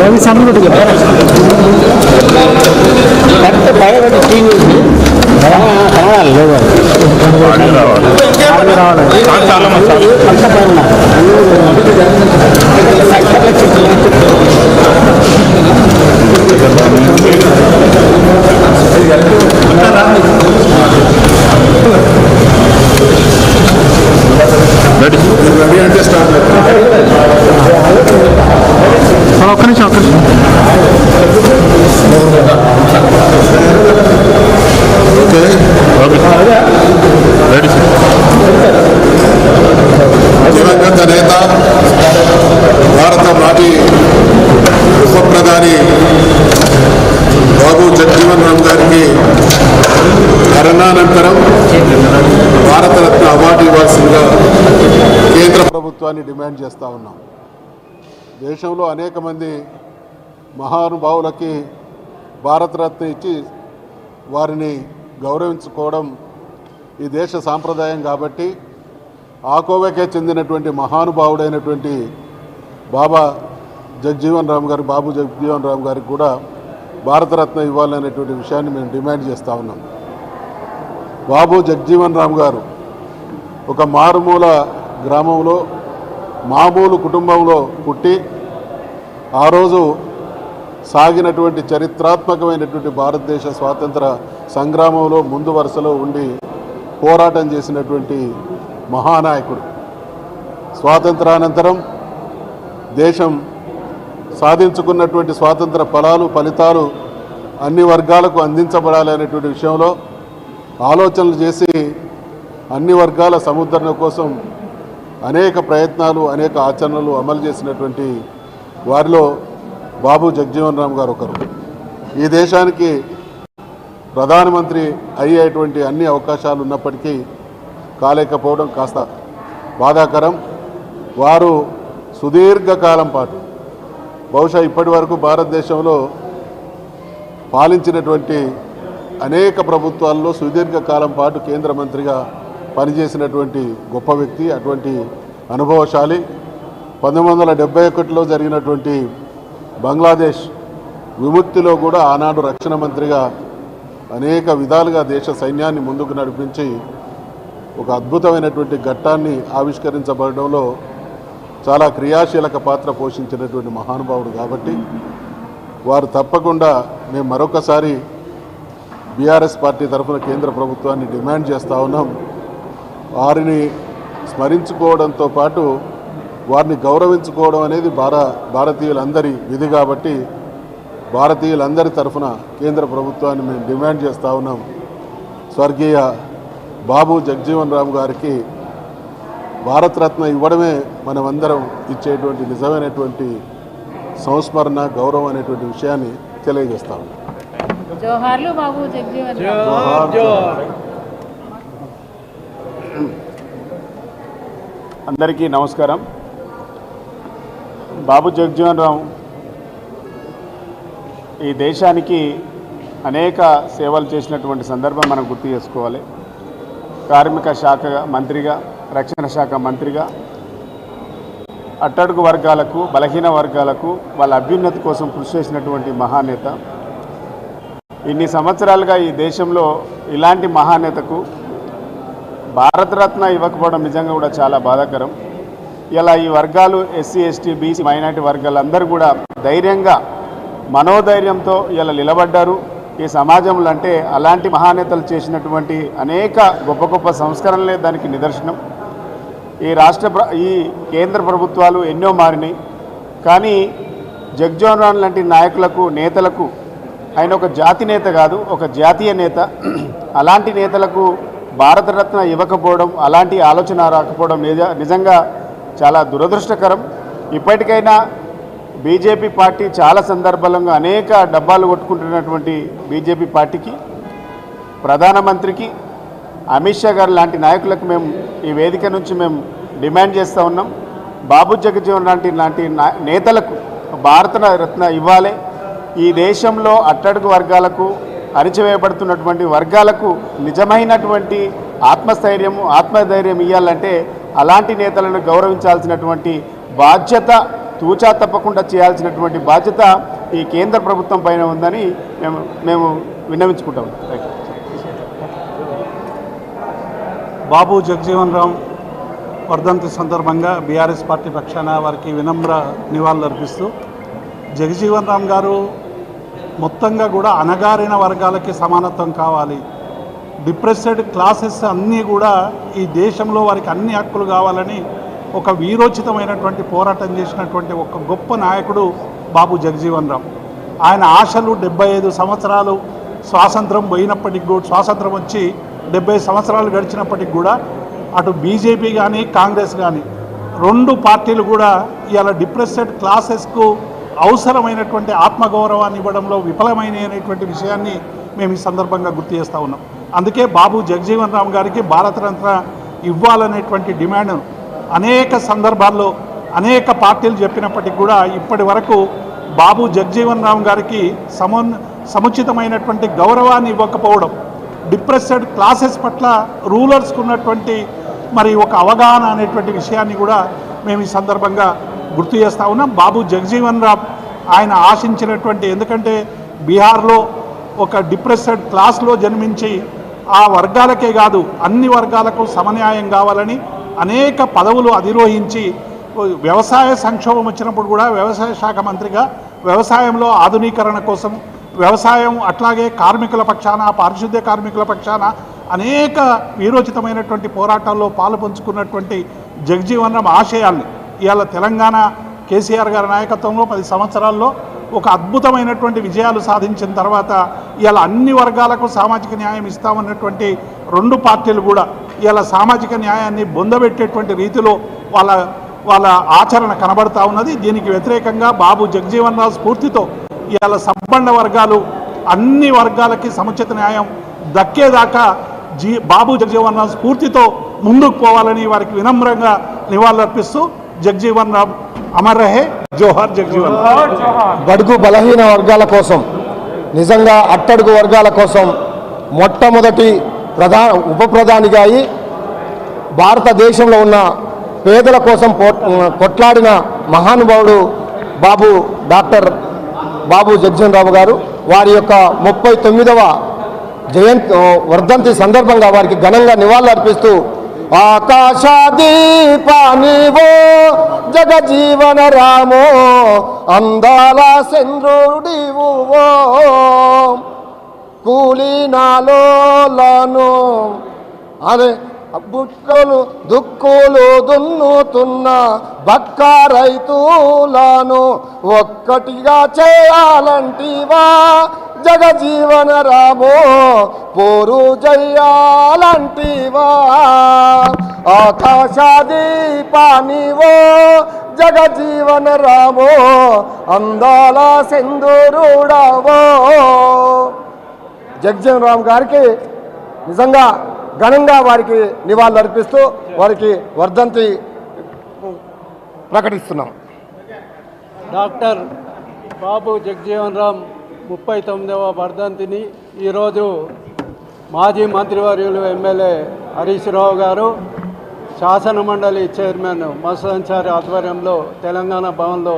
ఒక్క నిమిషం ఒక్క నిమిషం దివంగత నేత భారత మాజీ ఉప ప్రధాని బాబు జగజీవన్ రామ్ గారికి మరణానంతరం భారతరత్న అవార్డు ఇవ్వాల్సిందిగా కేంద్ర ప్రభుత్వాన్ని డిమాండ్ చేస్తూ ఉన్నాం. దేశంలో అనేక మంది మహానుభావులకి భారతరత్న ఇచ్చి వారిని గౌరవించుకోవడం ఈ దేశ సాంప్రదాయం కాబట్టి ఆ కోవకే చెందినటువంటి మహానుభావుడైనటువంటి బాబా జగ్జీవన్ రామ్ గారు బాబు జగ్జీవన్ రామ్ గారికి కూడా భారతరత్న ఇవ్వాలనేటువంటి విషయాన్ని మేము డిమాండ్ చేస్తూ ఉన్నాం. బాబు జగ్జీవన్ రామ్ గారు ఒక మారుమూల గ్రామంలో మామూలు కుటుంబంలో పుట్టి ఆ రోజు సాగినటువంటి చరిత్రాత్మకమైనటువంటి భారతదేశ స్వాతంత్ర సంగ్రామంలో ముందు వరుసలో ఉండి పోరాటం చేసినటువంటి మహానాయకుడు. స్వాతంత్రానంతరం దేశం సాధించుకున్నటువంటి స్వాతంత్ర ఫలాలు ఫలితాలు అన్ని వర్గాలకు అందించబడాలి అనేటువంటి విషయంలో ఆలోచనలు చేసి అన్ని వర్గాల సముద్రణ కోసం అనేక ప్రయత్నాలు అనేక ఆచరణలు అమలు చేసినటువంటి వారిలో బాబు జగజీవన్ రామ్ గారు ఒకరు. ఈ దేశానికి ప్రధానమంత్రి అయ్యేటువంటి అన్ని అవకాశాలు ఉన్నప్పటికీ కాలేకపోవడం కాస్త బాధాకరం. వారు సుదీర్ఘకాలం పాటు బహుశా ఇప్పటి వరకు భారతదేశంలో పాలించినటువంటి అనేక ప్రభుత్వాల్లో సుదీర్ఘకాలం పాటు కేంద్ర మంత్రిగా పనిచేసినటువంటి గొప్ప వ్యక్తి అటువంటి అనుభవశాలి. పంతొమ్మిది వందల డెబ్బై ఒకటిలో జరిగినటువంటి బంగ్లాదేశ్ విముక్తిలో కూడా ఆనాడు రక్షణ మంత్రిగా అనేక విధాలుగా దేశ సైన్యాన్ని ముందుకు నడిపించి ఒక అద్భుతమైనటువంటి ఘట్టాన్ని ఆవిష్కరించబడడంలో చాలా క్రియాశీలక పాత్ర పోషించినటువంటి మహానుభావుడు కాబట్టి వారు తప్పకుండా మేము మరొకసారి బీఆర్ఎస్ పార్టీ తరఫున కేంద్ర ప్రభుత్వాన్ని డిమాండ్ చేస్తూ ఉన్నాం. వారిని స్మరించుకోవడంతో పాటు వారిని గౌరవించుకోవడం అనేది భార భారతీయులందరి విధి కాబట్టి భారతీయులందరి తరఫున కేంద్ర ప్రభుత్వాన్ని మేము డిమాండ్ చేస్తూ ఉన్నాం. స్వర్గీయ బాబు జగజీవన్ రామ్ గారికి భారతరత్న ఇవ్వడమే మనమందరం ఇచ్చేటువంటి నిజమైనటువంటి సంస్మరణ గౌరవం అనేటువంటి విషయాన్ని తెలియజేస్తాం జోహార్లు బాబు జగజీవన్ రామ్. జోహార్ జోహార్ అందరికీ నమస్కారం. బాబు జగజ్జీవన్ రామ్ ఈ దేశానికి అనేక సేవలు చేసినటువంటి సందర్భం మనం గుర్తు చేసుకోవాలి. కార్మిక శాఖ మంత్రిగా రక్షణ శాఖ మంత్రిగా అట్టడుగు వర్గాలకు బలహీన వర్గాలకు వాళ్ళ అభ్యున్నతి కోసం కృషి చేసినటువంటి మహానేత. ఇన్ని సంవత్సరాలుగా ఈ దేశంలో ఇలాంటి మహానేతకు భారతరత్న ఇవ్వకపోవడం నిజంగా కూడా చాలా బాధాకరం. ఇలా ఈ వర్గాలు ఎస్సీ ఎస్టీ బీసీ మైనార్టీ వర్గాలందరూ కూడా ధైర్యంగా మనోధైర్యంతో ఇలా నిలబడ్డారు. ఈ సమాజంలో అంటే అలాంటి మహానేతలు చేసినటువంటి అనేక గొప్ప గొప్ప సంస్కరణలే దానికి నిదర్శనం. ఈ రాష్ట్ర ఈ కేంద్ర ప్రభుత్వాలు ఎన్నో మారినాయి. కానీ జగ్జోహన్ రామ్ లాంటి నాయకులకు నేతలకు ఆయన ఒక జాతి నేత కాదు ఒక జాతీయ నేత. అలాంటి నేతలకు భారతరత్న ఇవ్వకపోవడం అలాంటి ఆలోచన రాకపోవడం నిజ నిజంగా చాలా దురదృష్టకరం. ఇప్పటికైనా బీజేపీ పార్టీ చాలా సందర్భంగా అనేక డబ్బాలు కొట్టుకుంటున్నటువంటి బీజేపీ పార్టీకి ప్రధానమంత్రికి అమిత్ షా గారు లాంటి నాయకులకు మేము ఈ వేదిక నుంచి మేము డిమాండ్ చేస్తూ ఉన్నాం. బాబు జగజీవన్ లాంటి లాంటి నేతలకు భారత రత్న ఇవ్వాలి. ఈ దేశంలో అట్టడుగు వర్గాలకు అరిచివేయబడుతున్నటువంటి వర్గాలకు నిజమైనటువంటి ఆత్మస్థైర్యము ఆత్మధైర్యం ఇవ్వాలంటే అలాంటి నేతలను గౌరవించాల్సినటువంటి బాధ్యత తూచా తప్పకుండా చేయాల్సినటువంటి బాధ్యత ఈ కేంద్ర ప్రభుత్వం పైన ఉందని మేము మేము విన్నవించుకుంటాం. బాబు జగజీవన్ రామ్ వర్ధంతి సందర్భంగా బీఆర్ఎస్ పార్టీ పక్షాన వారికి వినమ్ర నివాళులు అర్పిస్తూ జగజీవన్ రామ్ గారు మొత్తంగా కూడా అణగారిన వర్గాలకి సమానత్వం కావాలి. డిప్రెస్డ్ క్లాసెస్ అన్నీ కూడా ఈ దేశంలో వారికి అన్ని హక్కులు కావాలని ఒక వీరోచితమైనటువంటి పోరాటం చేసినటువంటి ఒక గొప్ప నాయకుడు బాబు జగజీవన్ రామ్. ఆయన ఆశలు డెబ్బై ఐదు సంవత్సరాలు స్వాతంత్రం పోయినప్పటికి కూడా స్వాతంత్రం వచ్చి డెబ్బై సంవత్సరాలు గడిచినప్పటికి కూడా అటు బీజేపీ కానీ కాంగ్రెస్ కానీ రెండు పార్టీలు కూడా ఇవాళ డిప్రెస్డ్ క్లాసెస్కు అవసరమైనటువంటి ఆత్మగౌరవాన్ని ఇవ్వడంలో విఫలమైనటువంటి విషయాన్ని మేము ఈ సందర్భంగా గుర్తు చేస్తూ ఉన్నాం. అందుకే బాబు జగజీవన్ రామ్ గారికి భారతరత్న ఇవ్వాలనేటువంటి డిమాండ్ అనేక సందర్భాల్లో అనేక పార్టీలు చెప్పినప్పటికీ కూడా ఇప్పటి వరకు బాబు జగజీవన్ రామ్ గారికి సమన్ సముచితమైనటువంటి గౌరవాన్ని ఇవ్వకపోవడం డిప్రెస్డ్ క్లాసెస్ పట్ల రూలర్స్కు ఉన్నటువంటి మరి ఒక అవగాహన అనేటువంటి విషయాన్ని కూడా మేము ఈ సందర్భంగా గుర్తు చేస్తా ఉన్నాం బాబు జగజీవన్ రామ్ ఆయన ఆశించినటువంటి ఎందుకంటే బీహార్లో ఒక డిప్రెస్డ్ క్లాస్లో జన్మించి ఆ వర్గాలకే కాదు అన్ని వర్గాలకు సమన్యాయం కావాలని అనేక పదవులు అధిరోహించి వ్యవసాయ సంక్షోభం వచ్చినప్పుడు కూడా వ్యవసాయ శాఖ మంత్రిగా వ్యవసాయంలో ఆధునీకరణ కోసం వ్యవసాయం అట్లాగే కార్మికుల పక్షాన పారిశుద్ధ్య కార్మికుల పక్షాన అనేక వీరోచితమైనటువంటి పోరాటాల్లో పాలు పంచుకున్నటువంటి జగజీవనం ఆశయాల్ని ఇవాళ తెలంగాణ కేసీఆర్ గారి నాయకత్వంలో పది సంవత్సరాల్లో ఒక అద్భుతమైనటువంటి విజయాలు సాధించిన తర్వాత ఇవాళ అన్ని వర్గాలకు సామాజిక న్యాయం ఇస్తామన్నటువంటి రెండు పార్టీలు కూడా ఇవాళ సామాజిక న్యాయాన్ని బొందబెట్టేటువంటి రీతిలో వాళ్ళ వాళ్ళ ఆచరణ కనబడతా ఉన్నది. దీనికి వ్యతిరేకంగా బాబు జగజీవన్ రావు స్ఫూర్తితో ఇవాళ సబ్బండ వర్గాలు అన్ని వర్గాలకి సముచిత న్యాయం దక్కేదాకా జీ బాబు జగజీవన్ రావు స్ఫూర్తితో ముందుకు పోవాలని వారికి వినమ్రంగా నివాళులర్పిస్తూ జగజీవన్ రామ్ అమర్ రహే జోహార్ జగజీవన్. బడుగు బలహీన వర్గాల కోసం నిజంగా అట్టడుగు వర్గాల కోసం మొట్టమొదటి ప్రధా ఉప ప్రధానిగా అయి భారతదేశంలో ఉన్న పేదల కోసం పో కొట్లాడిన మహానుభావుడు బాబు డాక్టర్ బాబు జగ్జన్ రావు గారు వారి యొక్క ముప్పై తొమ్మిదవ జయంతి వర్ధంతి సందర్భంగా వారికి ఘనంగా నివాళులు అర్పిస్తూ ఆకాశదీపానివో జగజీవన రామో అందాల చంద్రుడివు కూలినాలోలను అదే బుక్కలు దుక్కులు దున్నుతున్న బక్క రైతులను ఒక్కటిగా చేయాలంటివా? జగజీవన రామో పోరు జయ్యాలంటివా? ఆకాశదీపానివో జగజీవన రామో అందాల సెందురుడవో జగ్జన్ రామ్ గారికి నిజంగా ఘనంగా వారికి నివాళులు అర్పిస్తూ వారికి వర్ధంతి ప్రకటిస్తున్నాం. డాక్టర్ బాబు జగ్జీవన్ రామ్ ముప్పై తొమ్మిదవ వర్ధంతిని ఈరోజు మాజీ మంత్రివర్యులు ఎమ్మెల్యే హరీష్ రావు గారు శాసన మండలి చైర్మన్ మసూద్ ఆధ్వర్యంలో తెలంగాణ భవన్లో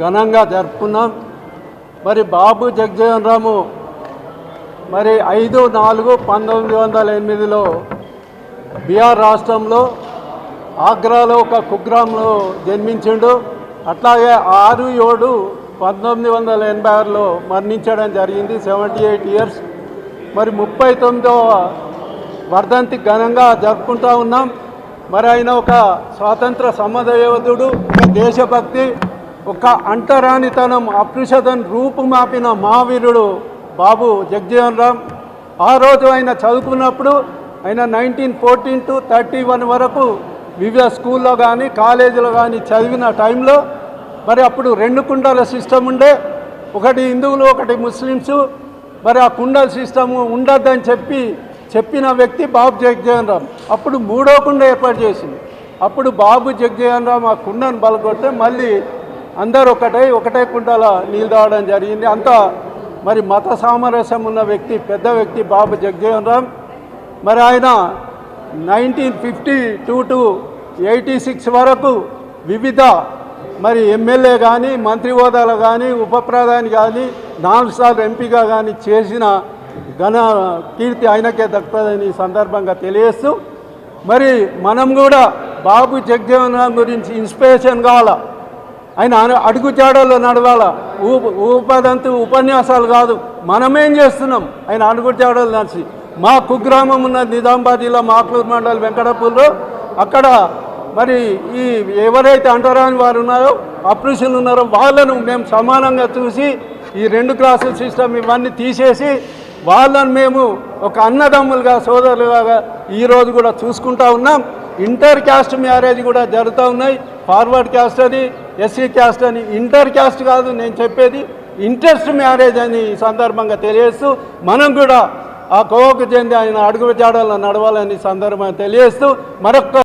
ఘనంగా జరుపుకున్నాం. మరి బాబు జగజీవన్ రాము మరి ఐదు నాలుగు పంతొమ్మిది వందల ఎనిమిదిలో బీహార్ రాష్ట్రంలో ఆగ్రాలో ఒక కుగ్రాంలో జన్మించిండు. అట్లాగే ఆరు ఏడు పంతొమ్మిది వందల ఎనభై ఆరులో మరణించడం జరిగింది సెవెంటీ ఎయిట్ ఇయర్స్. మరి ముప్పై తొమ్మిదవ వర్ధంతి ఘనంగా జరుపుకుంటా ఉన్నాం. మరి ఆయన ఒక స్వాతంత్ర సమదయోధుడు ఒక దేశభక్తి ఒక అంటరానితనం అప్రిషదన్ రూపుమాపిన మహావీరుడు బాబు జగ్జీవన్ రామ్. ఆ రోజు ఆయన చదువుకున్నప్పుడు ఆయన nineteen fourteen to thirty one వరకు వివిధ స్కూల్లో కానీ కాలేజీలో కానీ చదివిన టైంలో మరి అప్పుడు రెండు కుండాల సిస్టమ్ ఉండే. ఒకటి హిందువులు ఒకటి ముస్లిమ్స్. మరి ఆ కుండల సిస్టమ్ ఉండద్దని చెప్పి చెప్పిన వ్యక్తి బాబు జగజీవన్ రామ్. అప్పుడు మూడో కుండ ఏర్పాటు చేసింది. అప్పుడు బాబు జగజీవన్ రామ్ ఆ కుండను బలగొడితే మళ్ళీ అందరూ ఒకటే ఒకటే కుండల నీళ్ళు తాగడం జరిగింది. అంత మరి మత సామరస్యం ఉన్న వ్యక్తి పెద్ద వ్యక్తి బాబు జగజీవన్ రామ్. మరి ఆయన nineteen fifty two to eighty six వరకు వివిధ మరి ఎమ్మెల్యే కానీ మంత్రి హోదాలో కానీ ఉప ప్రధాని కానీ నాలుగు సార్లు ఎంపీగా కానీ చేసిన ఘన కీర్తి ఆయనకే దక్కుతుందని ఈ సందర్భంగా తెలియస్తూ మరి మనం కూడా బాబు జగజీవన్ రామ్ గురించి ఇన్స్పిరేషన్ కావాలా? ఆయన అను- అడుగుజాడల్లో నడవాల? ఊప ఊపదంతు ఉపన్యాసాలు కాదు. మనమేం చేస్తున్నాం? ఆయన అడుగుజాడలు నడిచి. మా కుగ్రామం ఉన్న నిజామాబాద్లో మాక్లూరు మండలి వెంకటపూర్లో అక్కడ మరి ఈ ఎవరైతే అంటరాని వారు ఉన్నారో అప్రూషన్లు ఉన్నారో వాళ్ళను మేము సమానంగా చూసి ఈ రెండు క్లాసుల సిస్టమ్ ఇవన్నీ తీసేసి వాళ్ళని మేము ఒక అన్నదమ్ములుగా సోదరులుగా ఈరోజు కూడా చూసుకుంటా ఉన్నాం. ఇంటర్ క్యాస్ట్ మ్యారేజ్ కూడా జరుగుతూ ఉన్నాయి. ఫార్వర్డ్ క్యాస్ట్ అని ఎస్సీ క్యాస్ట్ అని. ఇంటర్ క్యాస్ట్ కాదు నేను చెప్పేది ఇంట్రెస్ట్ మ్యారేజ్ అని ఈ సందర్భంగా తెలియజేస్తూ మనం కూడా ఆ కోవకు చెంది ఆయన అడుగు జాడల్లో నడవాలని సందర్భంగా తెలియజేస్తూ మరొక